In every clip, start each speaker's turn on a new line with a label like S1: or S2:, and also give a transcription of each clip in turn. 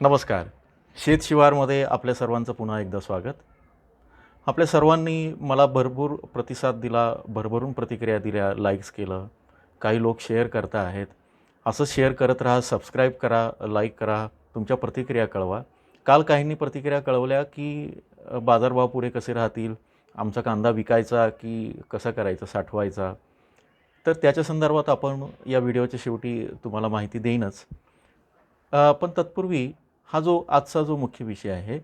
S1: नमस्कार. शेतशिवारमध्ये आपल्या सर्वांचं पुन्हा एकदा स्वागत. आपल्या सर्वांनी मला भरपूर प्रतिसाद दिला भरभरून प्रतिक्रिया दिल्या लाईक्स केलं. काही लोक शेअर करता आहेत. असं शेअर करत राहा सबस्क्राईब करा लाईक करा तुमच्या प्रतिक्रिया कळवा. काल काहींनी प्रतिक्रिया कळवल्या की बाजारभाव पुढे कसे राहतील? आमचा कांदा विकायचा की कसा करायचा साठवायचा? तर त्याच्या संदर्भात आपण या व्हिडिओच्या शेवटी तुम्हाला माहिती देईनच. पण तत्पूर्वी हा जो आजचा जो मुख्य विषय आहे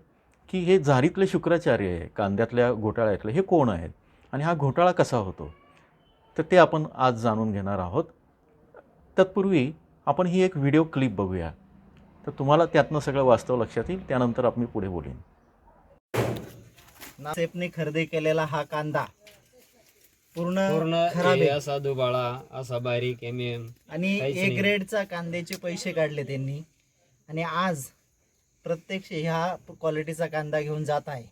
S1: की हे झारीतले शुक्राचार्य आहे कांद्यातल्या घोटाळ्यातले हे कोण आहेत आणि हा घोटाळा कसा होतो तर ते आपण आज जाणून घेणार आहोत. तत्पूर्वी आपण ही एक व्हिडिओ क्लिप बघूया. तर तुम्हाला त्यातनं सगळं वास्तव लक्षात येईल त्यानंतर आपण पुढे बोलेन
S2: नासेपने खरेदी केलेला हा कांदा पूर्ण
S3: पूर्ण
S2: खराब
S3: हे
S2: आहे.
S3: असा दुबाळा असा बारीक एम एम
S2: आणि
S3: काहीच
S2: ए
S3: नाही.
S2: ग्रेडचा कांद्याचे पैसे काढले त्यांनी. आणि आज प्रत्यक्ष ह्या क्वालिटीचा कांदा घेऊन जात आहे.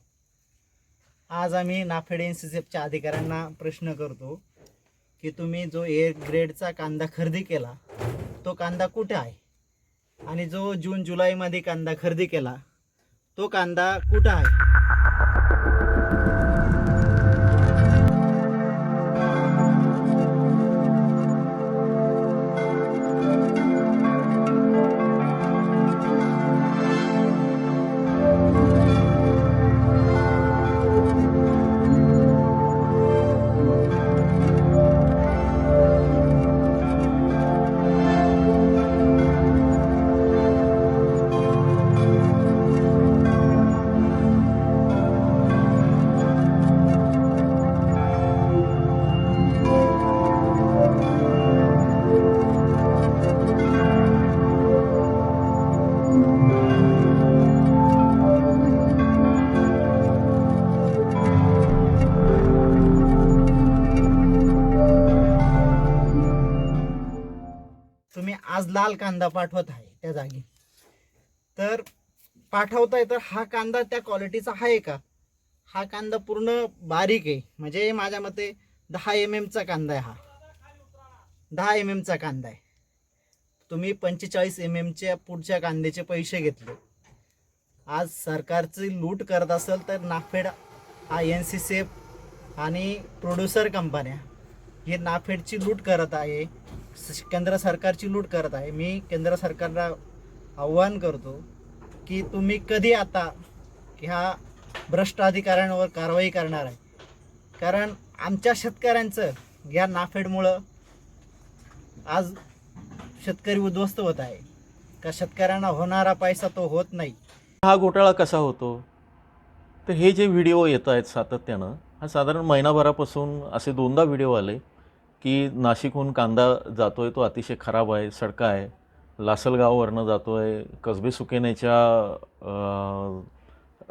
S2: आज आम्ही नाफेड एन सी सी अधिकाऱ्यांना प्रश्न करतो की तुम्ही जो एअर ग्रेडचा कांदा खरेदी केला तो कांदा कुठे आहे? आणि जो जून जुलैमध्ये कांदा खरेदी केला तो कांदा कुठं आहे? कांदा पाठवत आहे त्या जागी. तर पाठवताय तर हा कांदा त्या क्वालिटीचा आहे का? हा कांदा पूर्ण बारीक आहे. म्हणजे माझ्या मते दहा एम एमचा कांदा आहे हा. दहा एम एमचा कांदा आहे. तुम्ही पंचेचाळीस एम एमच्या पुढच्या कांद्याचे पैसे घेतले. आज सरकारची लूट करत असेल तर NAFED I N C C F आणि प्रोड्युसर कंपन्या हे नाफेडची लूट करत आहे. केंद्र सरकारची लूट करत आहे. मी केंद्र सरकारला आव्हान करतो की तुम्ही कधी आता ह्या भ्रष्ट अधिकाऱ्यांवर कारवाई करणार आहे. कारण आमच्या शेतकऱ्यांचं या नाफेडमुळं आज शेतकरी उद्ध्वस्त होत आहे. का शेतकऱ्यांना होणारा पैसा तो होत नाही.
S1: हा घोटाळा कसा होतो? तर हे जे व्हिडिओ येत आहेत सातत्यानं हा साधारण महिनाभरापासून असे दोनदा व्हिडिओ आले. की नाशिकहून कांदा जातो आहे तो अतिशय खराब आहे सडका आहे. लासलगाववरनं जातो आहे कसबे सुकेनेच्या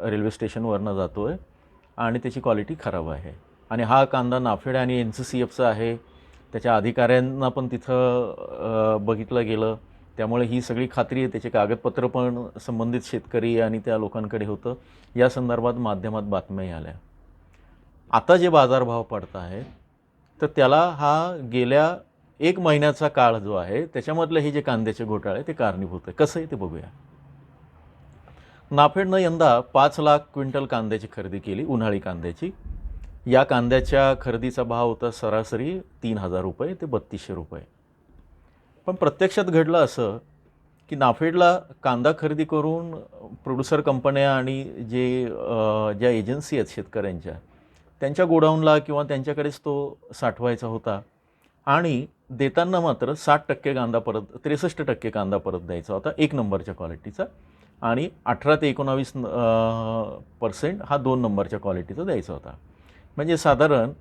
S1: रेल्वे स्टेशनवरनं जातो आहे आणि त्याची क्वालिटी खराब आहे. आणि हा कांदा नाफेड आणि एन सी सी एफचा आहे. त्याच्या अधिकाऱ्यांना पण तिथं बघितलं गेलं. त्यामुळे ही सगळी खात्री आहे. त्याचे कागदपत्र पण संबंधित शेतकरी आणि त्या लोकांकडे होतं. या संदर्भात माध्यमात बातम्याही आल्या. आता जे बाजारभाव पडत आहेत तर त्याला हा गेल्या एक महिन्याचा काळ जो आहे त्याच्यामधले हे जे कांद्याचे घोटाळे ते कारणीभूत आहे. कसं आहे ते बघूया. नाफेडनं यंदा पाच लाख क्विंटल कांद्याची खरेदी केली उन्हाळी कांद्याची. या कांद्याच्या खरेदीचा भाव होता सरासरी तीन हजार रुपये ते बत्तीसशे रुपये. पण प्रत्यक्षात घडलं असं की नाफेडला कांदा खरेदी करून प्रोड्युसर कंपन्या आणि जे ज्या एजन्सी आहेत शेतकऱ्यांच्या त्यांच्या गोडाऊनला किंवा त्यांच्याकडेच तो साठवायचा होता. आणि देताना मात्र साठ टक्के कांदा परत त्रेसष्ट टक्के कांदा परत द्यायचा होता एक नंबरच्या क्वालिटीचा. आणि अठरा ते एकोणावीस पर्सेंट हा दोन नंबरच्या क्वालिटीचा द्यायचा होता. म्हणजे साधारण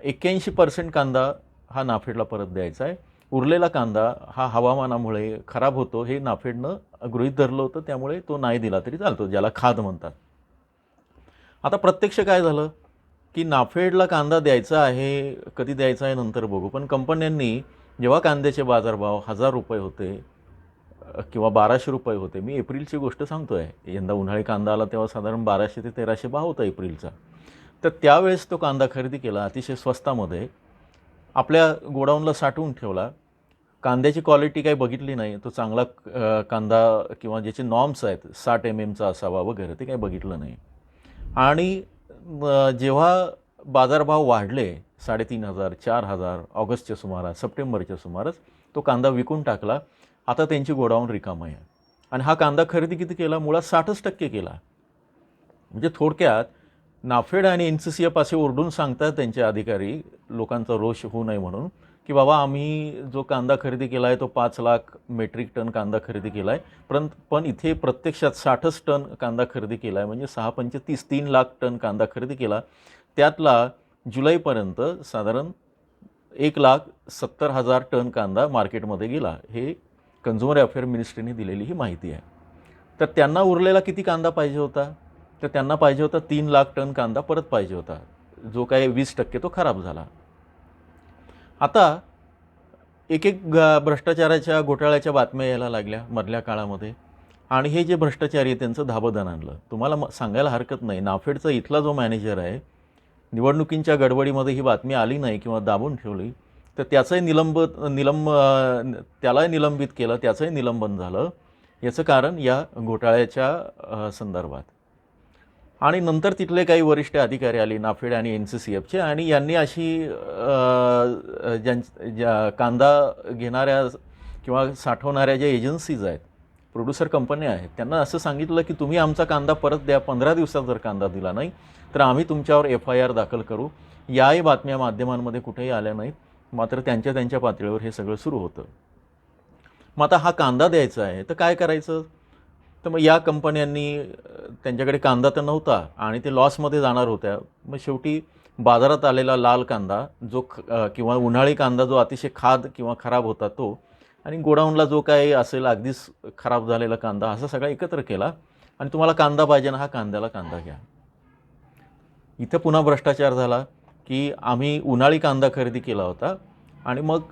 S1: एक्क्याऐंशी पर्सेंट कांदा हा नाफेडला परत द्यायचा आहे. उरलेला कांदा हा हवामानामुळे खराब होतो हे नाफेडनं गृहीत धरलं होतं त्यामुळे तो नाही दिला तरी चालतो ज्याला खाद म्हणतात. आता प्रत्यक्ष काय झालं? की नाफेडला कांदा द्यायचा आहे कधी द्यायचा आहे नंतर बघू. पण कंपन्यांनी जेव्हा कांद्याचे बाजारभाव हजार रुपये होते किंवा बाराशे रुपये होते मी एप्रिलची गोष्ट सांगतो आहे यंदा उन्हाळी कांदा आला तेव्हा साधारण बाराशे ते तेराशे भाव होता एप्रिलचा. तर त्यावेळेस तो कांदा खरेदी केला अतिशय स्वस्तामध्ये. आपल्या गोडाऊनला साठवून ठेवला. कांद्याची क्वालिटी काही बघितली नाही. तो चांगला कांदा किंवा ज्याचे नॉर्म्स आहेत साठ एम एमचा असावा वगैरे ते काही बघितलं नाही. आणि जेव्हा बाजारभाव वाढले साडेतीन हजार चार हजार ऑगस्टच्या सुमारास सप्टेंबरच्या सुमारास तो कांदा विकून टाकला. आता त्यांची गोडाऊन रिकाम आहे. आणि हा कांदा खरेदी किती केला? मुळात साठच टक्के केला. म्हणजे थोडक्यात नाफेड आणि एन सी सी एफ असे ओरडून सांगतात त्यांचे अधिकारी लोकांचा रोष होऊ नये म्हणून. की बाबा आम्ही जो कांदा खरेदी केला आहे तो पाच लाख मेट्रिक टन कांदा खरेदी केला आहे परंतु पण इथे प्रत्यक्षात साठच टन कांदा खरेदी केला आहे म्हणजे सहा पंचे तीस तीन लाख टन कांदा खरेदी केला. त्यातला जुलैपर्यंत साधारण एक लाख सत्तर हजार टन कांदा मार्केटमध्ये गेला. हे कन्झ्युमर अफेअर मिनिस्ट्रीने दिलेली ही माहिती आहे. तर त्यांना उरलेला किती कांदा पाहिजे होता? तर त्यांना पाहिजे होता तीन लाख टन कांदा परत पाहिजे होता. जो काही वीस टक्के तो खराब झाला. आता एक एक ग- भ्रष्टाचाराच्या घोटाळ्याच्या बातम्या यायला लागल्या मधल्या काळामध्ये. आणि हे जे भ्रष्टाचारी आहे त्यांचं धाबदन आणलं. तुम्हाला म- सांगायला हरकत नाही. नाफेडचा इथला जो मॅनेजर आहे निवडणुकींच्या गडबडीमध्ये ही बातमी आली नाही किंवा दाबून ठेवली तर त्याचंही निलंब निलंब त्यालाही निलंबित केलं त्याचंही निलंबन झालं. याचं कारण या घोटाळ्याच्या संदर्भात. आणि नंतर तिथले काही वरिष्ठ अधिकारी आले नाफेड आणि एन सी सी एफचे. आणि यांनी अशी ज्यां ज्या कांदा घेणाऱ्या किंवा साठवणाऱ्या ज्या एजन्सीज आहेत प्रोड्युसर कंपन्या आहेत त्यांना असं सांगितलं की तुम्ही आमचा कांदा परत द्या पंधरा दिवसात जर कांदा दिला नाही तर आम्ही तुमच्यावर एफ आय आर दाखल करू. याही बातम्या माध्यमांमध्ये कुठेही आल्या नाहीत मात्र त्यांच्या त्यांच्या पातळीवर हे सगळं सुरू होतं. मग आता हा कांदा द्यायचा आहे तर काय करायचं? तर मग या कंपन्यांनी त्यांच्याकडे कांदा तर नव्हता आणि ते लॉसमध्ये जाणार होत्या. मग शेवटी बाजारात आलेला लाल कांदा जो ख किंवा उन्हाळी कांदा जो अतिशय खाद किंवा खराब होता तो आणि गोडाऊनला जो काही असेल अगदीच खराब झालेला कांदा असा सगळा एकत्र केला आणि तुम्हाला कांदा पाहिजे ना हा कांद्याला कांदा घ्या. इथं पुन्हा भ्रष्टाचार झाला की आम्ही उन्हाळी कांदा खरेदी केला होता आणि मग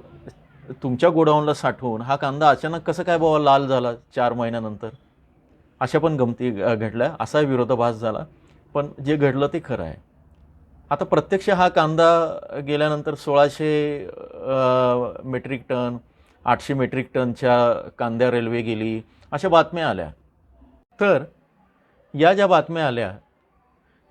S1: तुमच्या गोडाऊनला साठवून हा कांदा अचानक कसं काय बाबा लाल झाला चार महिन्यानंतर? अशा पण गमती घडल्या. असा विरोधाभास झाला. पण जे घडलं ते खरं आहे. आता प्रत्यक्ष हा कांदा गेल्यानंतर सोळाशे मेट्रिक टन आठशे मेट्रिक टनच्या कांद्या रेल्वे गेली अशा बातम्या आल्या. तर या ज्या बातम्या आल्या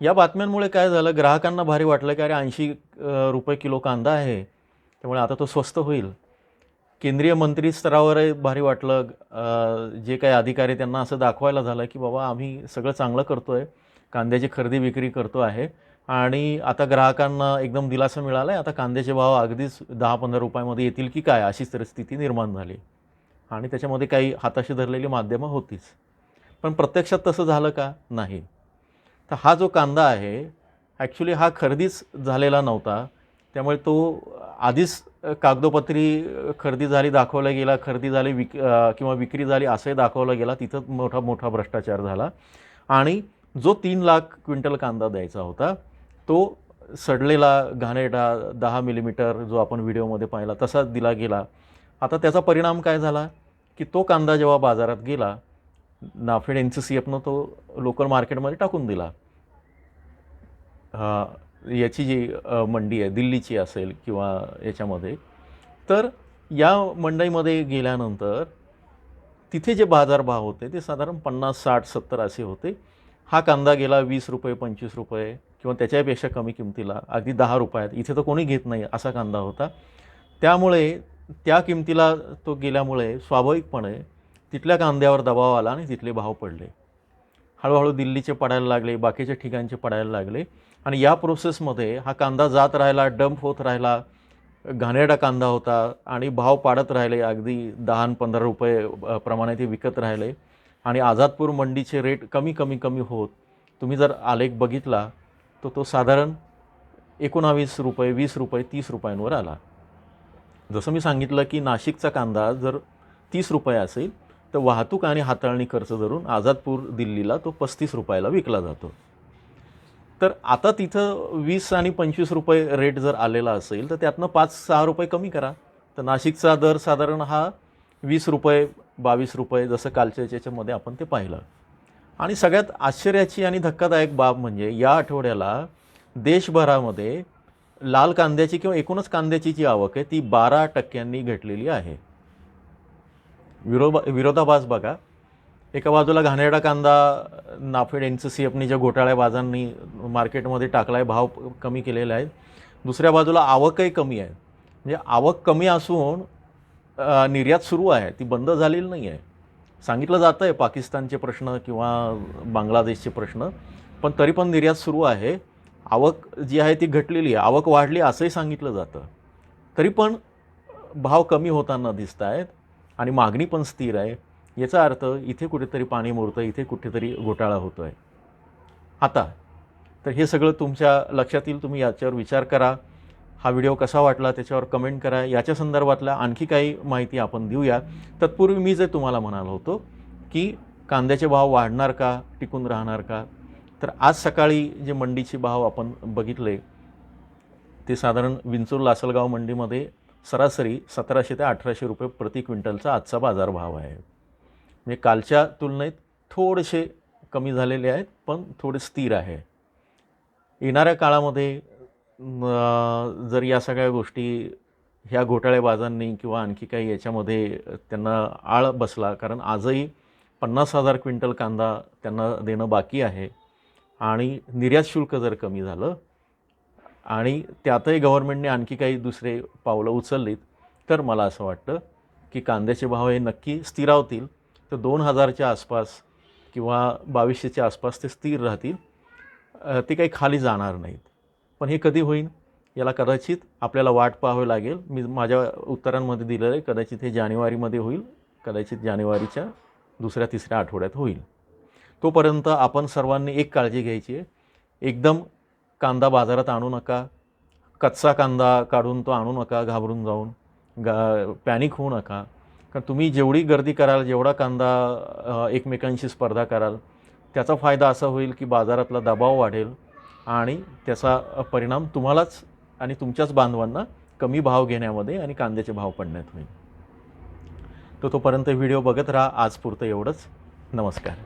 S1: या बातम्यांमुळे काय झालं? ग्राहकांना भारी वाटलं की अरे ऐंशी रुपये किलो कांदा आहे. त्यामुळे आता तो स्वस्त होईल. केंद्रीय मंत्री स्तरावरही भारी वाटलं. जे काही अधिकारी त्यांना असं दाखवायला झालं की बाबा आम्ही सगळं चांगलं करतो आहे कांद्याची खरेदी विक्री करतो आहे आणि आता ग्राहकांना एकदम दिलासा मिळाला आहे आता कांद्याचे भाव अगदीच दहा पंधरा रुपयामध्ये येतील की काय अशीच परिस्थिती निर्माण झाली. आणि त्याच्यामध्ये काही हाताशी धरलेली माध्यमं होतीच. पण प्रत्यक्षात तसं झालं का? नाही. तर हा जो कांदा आहे ॲक्च्युली हा खरेदीच झालेला नव्हता. त्यामुळे तो आधीच कागदोपत्री खरेदी झाली दाखवला गेला खरेदी झाली विक किंवा विक्री झाली असंही दाखवलं गेला तिथं मोठा मोठा भ्रष्टाचार झाला. आणि जो तीन लाख क्विंटल कांदा द्यायचा होता तो सडलेला घाणेरडा दहा मिलीमीटर जो आपण व्हिडिओमध्ये पाहिला तसाच दिला गेला. आता त्याचा परिणाम काय झाला? की तो कांदा जेव्हा बाजारात गेला नाफेड एन सी सी एफनं तो लोकल मार्केटमध्ये टाकून दिला. याची जी मंडी आहे दिल्लीची असेल किंवा याच्यामध्ये तर या मंडईमध्ये गेल्यानंतर तिथे जे बाजारभाव होते ते साधारण पन्नास साठ सत्तर असे होते. हा कांदा गेला वीस रुपये पंचवीस रुपये किंवा त्याच्यापेक्षा कमी किमतीला अगदी दहा रुपयात. इथे तर कोणी घेत नाही असा कांदा होता. त्यामुळे त्या किमतीला तो गेल्यामुळे स्वाभाविकपणे तिथल्या कांद्यावर दबाव आला आणि तिथले भाव पडले. हळूहळू दिल्लीचे पडायला लागले बाकीच्या ठिकाणचे पडायला लागले. आणि या प्रोसेसमध्ये हा कांदा जात राहिला डंप होत राहिला घाणेरडा कांदा होता आणि भाव पाडत राहिले अगदी दहा पंधरा रुपये प्रमाणे ते विकत राहिले. आणि आझादपूर मंडीचे रेट कमी कमी कमी होत. तुम्ही जर आलेख बघितला तर तो साधारण एकोणावीस रुपये वीस रुपये तीस रुपयांवर आला. जसं मी सांगितलं की नाशिकचा कांदा जर तीस रुपये असेल तर वाहतूक आणि हाताळणी खर्च धरून आझादपूर दिल्लीला तो पस्तीस रुपयाला विकला जातो. तर आता तिथं वीस आणि पंचवीस रुपये रेट जर आलेला असेल तर त्यातनं पाच सहा रुपये कमी करा. तर नाशिकचा दर साधारण हा वीस रुपये बावीस रुपये जसं कालच्या याच्यामध्ये आपण ते पाहिलं. आणि सगळ्यात आश्चर्याची आणि धक्कादायक बाब म्हणजे या आठवड्याला देशभरामध्ये लाल कांद्याची किंवा एकूणच कांद्याची जी आवक आहे ती बारा टक्क्यांनी घटलेली आहे. विरोधा विरोधाभास बघा. एका बाजूला घाणेरडा कांदा नाफेड एन सी सी एफनी ज्या घोटाळेबाजांनी मार्केटमध्ये टाकला आहे भाव कमी केलेला आहे दुसऱ्या बाजूला आवकही कमी आहे. म्हणजे आवक कमी असून निर्यात सुरू आहे. ती बंद झालेली नाही आहे. सांगितलं जातं आहे पाकिस्तानचे प्रश्न किंवा बांगलादेशचे प्रश्न पण तरी पण निर्यात सुरू आहे. आवक जी आहे ती घटलेली आहे. आवक वाढली असंही सांगितलं जातं. तरी पण भाव कमी होताना दिसत आहेत आणि मागणी पण स्थिर आहे. याचा अर्थ इथे कुठेतरी पाणी मुरतं इथे कुठेतरी घोटाळा होतो आहे आता तर हे सगळं तुमच्या लक्षात येईल तुम्ही याच्यावर विचार करा. हा व्हिडिओ कसा वाटला त्याच्यावर कमेंट करा. याच्या संदर्भातल्या आणखी काही माहिती आपण देऊया. तत्पूर्वी मी जे तुम्हाला म्हणालो होतो की कांद्याचे भाव वाढणार का टिकून राहणार का? तर आज सकाळी जे मंडीचे भाव आपण बघितले ते साधारण विंचूर लासलगाव मंडीमध्ये सरासरी सतराशे ते अठराशे रुपये प्रति क्विंटलचा आजचा बाजारभाव आहे. म्हणजे कालच्या तुलनेत थोडेसे कमी झालेले आहेत पण थोडे स्थिर आहे. येणाऱ्या काळामध्ये जर या सगळ्या गोष्टी ह्या घोटाळेबाजांनी किंवा आणखी काही याच्यामध्ये त्यांना आळ बसला कारण आजही पन्नास हजार क्विंटल कांदा त्यांना देणं बाकी आहे आणि निर्यात शुल्क जर कमी झालं आणि त्यातही गव्हर्नमेंटने आणखी काही दुसरे पावलं उचललीत तर मला असं वाटतं की कांद्याचे भाव हे नक्की स्थिरावतील. तर दोन हजारच्या आसपास किंवा बावीसशेच्या आसपास ते स्थिर राहतील. ते काही खाली जाणार नाहीत. पण हे कधी होईल? याला कदाचित आपल्याला वाट पाहावी लागेल. मी माझ्या उत्तरांमध्ये दिलेलं आहे कदाचित हे जानेवारीमध्ये होईल कदाचित जानेवारीच्या दुसऱ्या तिसऱ्या आठवड्यात होईल. तोपर्यंत आपण सर्वांनी एक काळजी घ्यायची आहे. एकदम कांदा बाजारात आणू नका. कच्चा कांदा काढून तो आणू नका घाबरून जाऊन. गा पॅनिक होऊ नका. कारण तुम्ही जेवढी गर्दी कराल जेवढा कांदा एकमेकांशी स्पर्धा कराल त्याचा फायदा असा होईल की बाजारातला दबाव वाढेल आणि त्याचा परिणाम तुम्हालाच आणि तुमच्याच बांधवांना कमी भाव घेण्यामध्ये आणि कांद्याचे भाव पडण्यात होईल. तर तोपर्यंत व्हिडिओ बघत राहा. आज पुरतं एवढंच. नमस्कार.